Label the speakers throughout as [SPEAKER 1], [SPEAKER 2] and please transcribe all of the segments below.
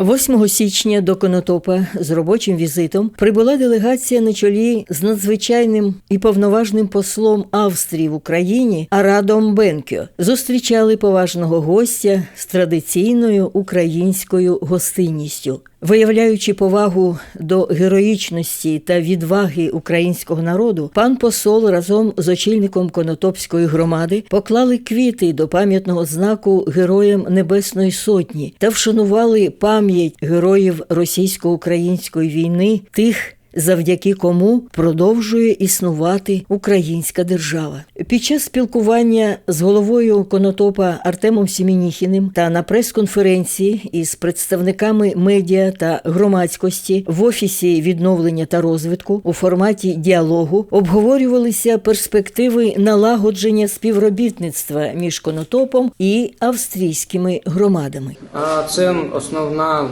[SPEAKER 1] 8 січня до Конотопа з робочим візитом прибула делегація на чолі з надзвичайним і повноважним послом Австрії в Україні Арадом Бенкьо. Зустрічали поважного гостя з традиційною українською гостинністю. Виявляючи повагу до героїчності та відваги українського народу, пан посол разом з очільником Конотопської громади поклали квіти до пам'ятного знаку Героям Небесної Сотні та вшанували пам'ять героїв російсько-української війни, тих, завдяки кому продовжує існувати українська держава. Під час спілкування з головою Конотопа Артемом Сімініхіним та на прес-конференції із представниками медіа та громадськості в офісі відновлення та розвитку у форматі діалогу обговорювалися перспективи налагодження співробітництва між Конотопом і австрійськими громадами.
[SPEAKER 2] А Це основна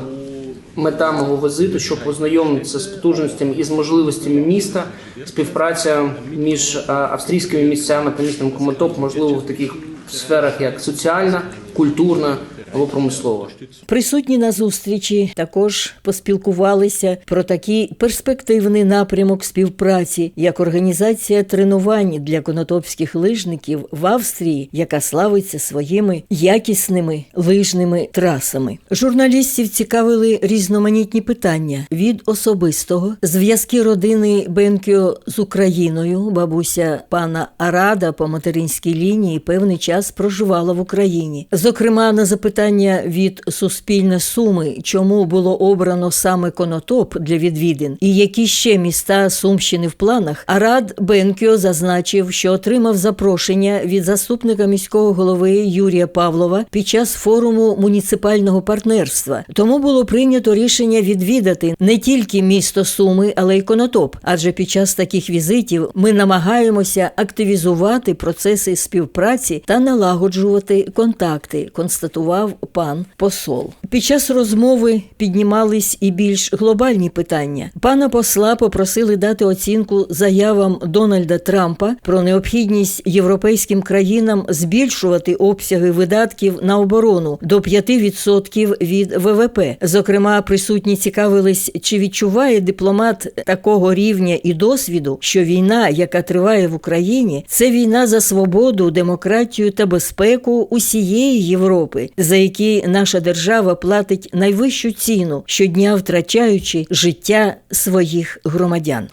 [SPEAKER 2] мета мого візиту, щоб познайомитися з потужностями і з можливостями міста, співпраця між австрійськими місцями та містом Коматоп можливо, в таких сферах, як соціальна, культурна або промислова.
[SPEAKER 1] Присутні на зустрічі також поспілкувалися про такий перспективний напрямок співпраці, як організація тренувань для конотопських лижників в Австрії, яка славиться своїми якісними лижними трасами. Журналістів цікавили різноманітні питання від особистого зв'язки родини Бенкіо з Україною. Бабуся пана Арада по материнській лінії певний час проживала в Україні. Зокрема, на запитання від Суспільне Суми, чому було обрано саме Конотоп для відвідин, і які ще міста Сумщини в планах, Арад Бенкіо зазначив, що отримав запрошення від заступника міського голови Юрія Павлова під час форуму муніципального партнерства. Тому було прийнято рішення відвідати не тільки місто Суми, але й Конотоп. Адже під час таких візитів ми намагаємося активізувати процеси співпраці та налагоджувати контакти, констатував пан посол. Під час розмови піднімались і більш глобальні питання. Пана посла попросили дати оцінку заявам Дональда Трампа про необхідність європейським країнам збільшувати обсяги видатків на оборону до 5% від ВВП. Зокрема, присутні цікавились, чи відчуває дипломат такого рівня і досвіду, що війна, яка триває в Україні, це війна за свободу, демократію та безпеку усієї Європи, за які наша держава платить найвищу ціну щодня втрачаючи життя своїх громадян.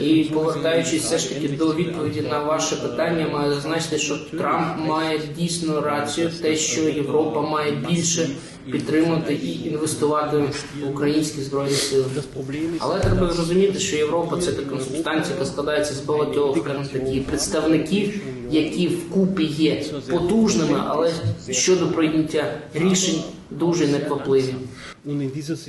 [SPEAKER 2] І повертаючись все ж таки до відповіді на ваше питання, маю зазначити, що Трамп має дійсно рацію, те, що Європа має більше підтримати і інвестувати в українські збройні сили. Але треба розуміти, що Європа це така субстанція, яка складається з багатьох такі представників, які вкупі є потужними, але щодо прийняття рішень дуже неквапливі.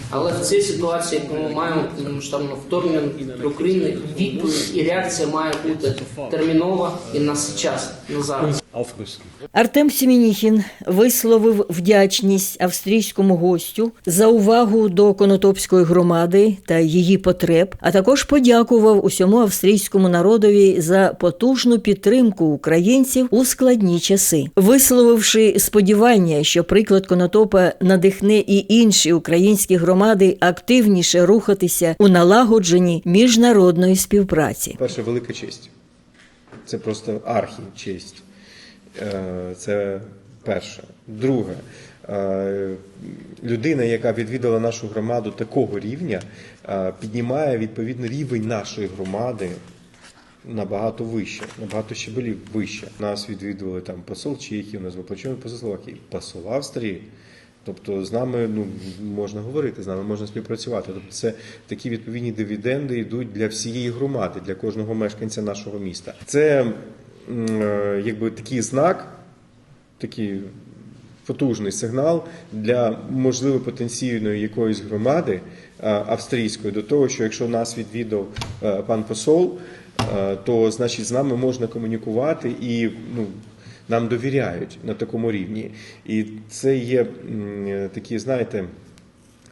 [SPEAKER 2] Але в цій ситуації, яку ми маємо повномасштабне вторгнення до України, відповідь і реакція має бути термінова і на час, на зараз.
[SPEAKER 3] Aufrüsten.
[SPEAKER 1] Артем Сімініхін висловив вдячність австрійському гостю за увагу до Конотопської громади та її потреб, а також подякував усьому австрійському народові за потужну підтримку українців у складні часи, висловивши сподівання, що приклад Конотопа надихне і інші українські громади активніше рухатися у налагодженні міжнародної співпраці.
[SPEAKER 4] Перше, велика честь. Це просто архі-честь. Е, Це перше. Друге, е, людина, яка відвідала нашу громаду такого рівня, е, піднімає відповідно рівень нашої громади набагато вище, набагато щебелів вище. Нас відвідували там посол Чехії, у нас воплочений посол Словакії, посол Австрії. Тобто з нами ну можна говорити, з нами можна співпрацювати. Тобто це такі відповідні дивіденди йдуть для всієї громади, для кожного мешканця нашого міста. Це е, якби такий знак, такий потужний сигнал для можливо потенційної якоїсь громади е, австрійської до того, що якщо нас відвідав е, пан посол, е, то значить з нами можна комунікувати і ну. Нам довіряють на такому рівні, і це є такі, знаєте,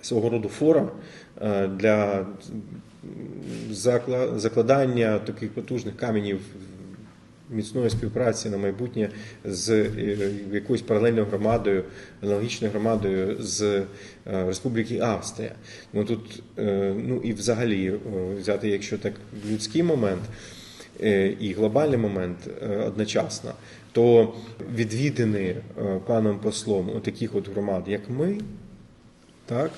[SPEAKER 4] свого роду фора е, для закладання таких потужних каменів міцної співпраці на майбутнє з е, якоюсь паралельною громадою, аналогічною громадою з е, Республіки Австрія. Ну тут е, ну і взагалі взяти, якщо так людський момент і глобальний момент одночасно, то відвідини паном послом таких от громад, як ми, так,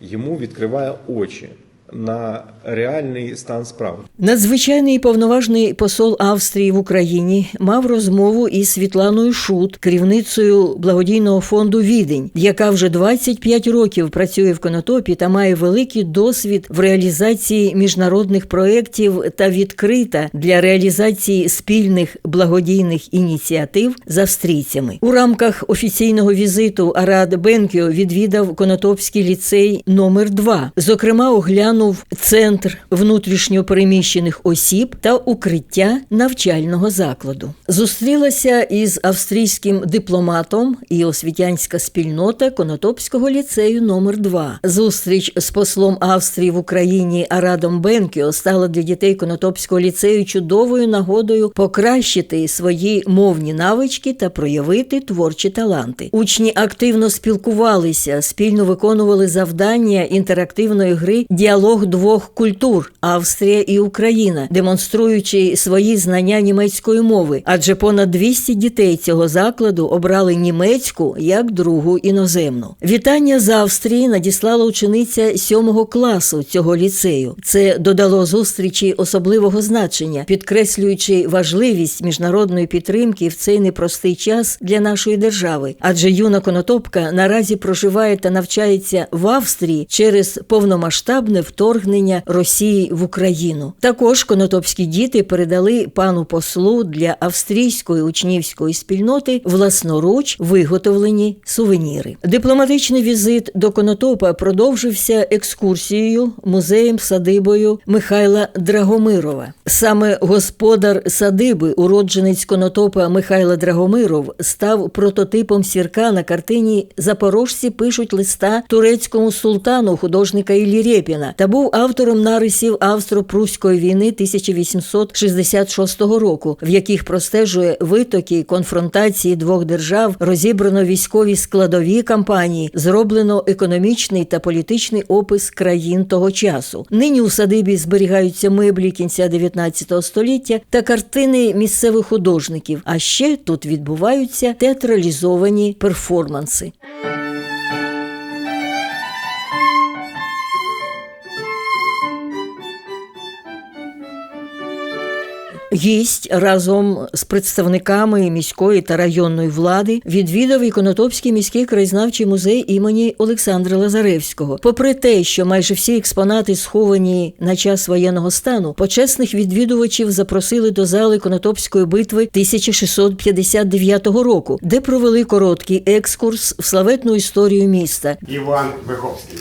[SPEAKER 4] йому відкриває очі на реальний стан справ.
[SPEAKER 1] Надзвичайний повноважний посол Австрії в Україні мав розмову із Світланою Шут, керівницею благодійного фонду Відень, яка вже 25 років працює в Конотопі та має великий досвід в реалізації міжнародних проєктів та відкрита для реалізації спільних благодійних ініціатив з австрійцями. У рамках офіційного візиту Арад Бенкіо відвідав Конотопський ліцей номер 2 Зокрема, оглянув центр внутрішньопереміщених осіб та укриття навчального закладу. Зустрілася із австрійським дипломатом і освітянська спільнота Конотопського ліцею номер 2 Зустріч з послом Австрії в Україні Арадом Бенкіо стала для дітей Конотопського ліцею чудовою нагодою покращити свої мовні навички та проявити творчі таланти. Учні активно спілкувалися, спільно виконували завдання інтерактивної гри Діалог двох культур Австрія і Україна, демонструючи свої знання німецької мови. Адже понад 200 дітей цього закладу обрали німецьку як другу іноземну. Вітання з Австрії надіслала учениця сьомого класу цього ліцею. Це додало зустрічі особливого значення, підкреслюючи важливість міжнародної підтримки в цей непростий час для нашої держави. Адже юна конотопка наразі проживає та навчається в Австрії через повномасштабне вторгнення Росії в Україну. Також конотопські діти передали пану послу для австрійської учнівської спільноти власноруч виготовлені сувеніри. Дипломатичний візит до Конотопа продовжився екскурсією музеєм садибою Михайла Драгомирова. Саме господар садиби, уродженець Конотопа Михайла Драгомиров, став прототипом сірка на картині Запорожці пишуть листа турецькому султану художника Іллі Рєпіна та був автором нарисів Австро-Прусської війни 1866 року, в яких простежує витоки конфронтації двох держав, розібрано військові складові кампанії, зроблено економічний та політичний опис країн того часу. Нині у садибі зберігаються меблі кінця 19 століття та картини місцевих художників. А ще тут відбуваються театралізовані перформанси. Гість разом з представниками міської та районної влади відвідав і Конотопський міський краєзнавчий музей імені Олександра Лазаревського. Попри те, що майже всі експонати сховані на час воєнного стану, почесних відвідувачів запросили до зали Конотопської битви 1659 року, де провели короткий екскурс в славетну історію міста.
[SPEAKER 3] Іван Виховський.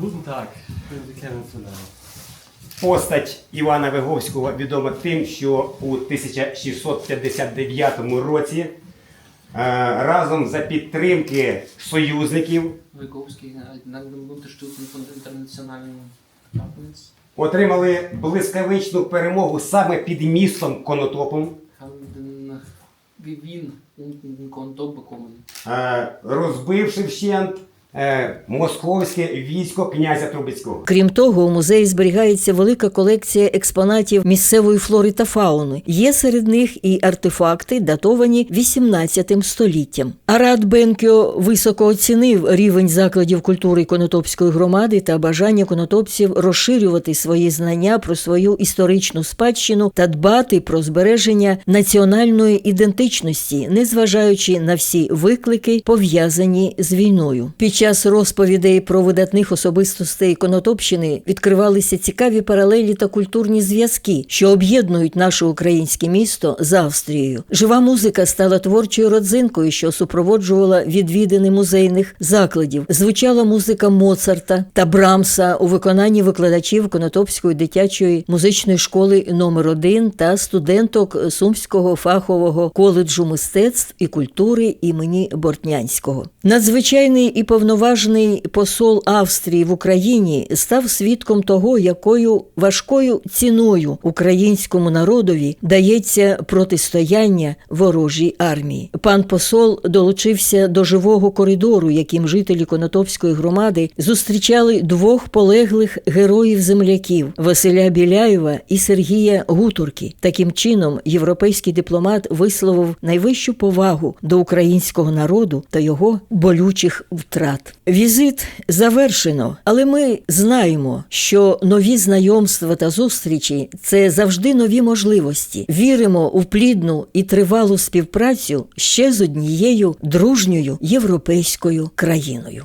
[SPEAKER 5] Guten Tag, wir kennen uns zusammen.
[SPEAKER 3] Постать Івана Виговського відома тим, що у 1659 році е, разом за підтримки союзників отримали блискавичну перемогу саме під містом Конотопом, е, розбивши вщент е, московське військо князя Трубецького.
[SPEAKER 1] Крім того, у музеї зберігається велика колекція експонатів місцевої флори та фауни. Є серед них і артефакти, датовані 18 століттям. Арад Бенкьо високо оцінив рівень закладів культури Конотопської громади та бажання конотопців розширювати свої знання про свою історичну спадщину та дбати про збереження національної ідентичності, незважаючи на всі виклики, пов'язані з війною. Під час розповідей про видатних особистостей Конотопщини відкривалися цікаві паралелі та культурні зв'язки, що об'єднують наше українське місто з Австрією. Жива музика стала творчою родзинкою, що супроводжувала відвідини музейних закладів. Звучала музика Моцарта та Брамса у виконанні викладачів Конотопської дитячої музичної школи номер 1 та студенток Сумського фахового коледжу мистецтв і культури імені Бортнянського. Надзвичайний і повноважний повноважний посол Австрії в Україні став свідком того, якою важкою ціною українському народові дається протистояння ворожій армії. Пан посол долучився до живого коридору, яким жителі Конотопської громади зустрічали двох полеглих героїв земляків Василя Біляєва і Сергія Гутурки. Таким чином, європейський дипломат висловив найвищу повагу до українського народу та його болючих втрат. Візит завершено, але ми знаємо, що нові знайомства та зустрічі це завжди нові можливості. Віримо у плідну і тривалу співпрацю ще з однією дружньою європейською країною.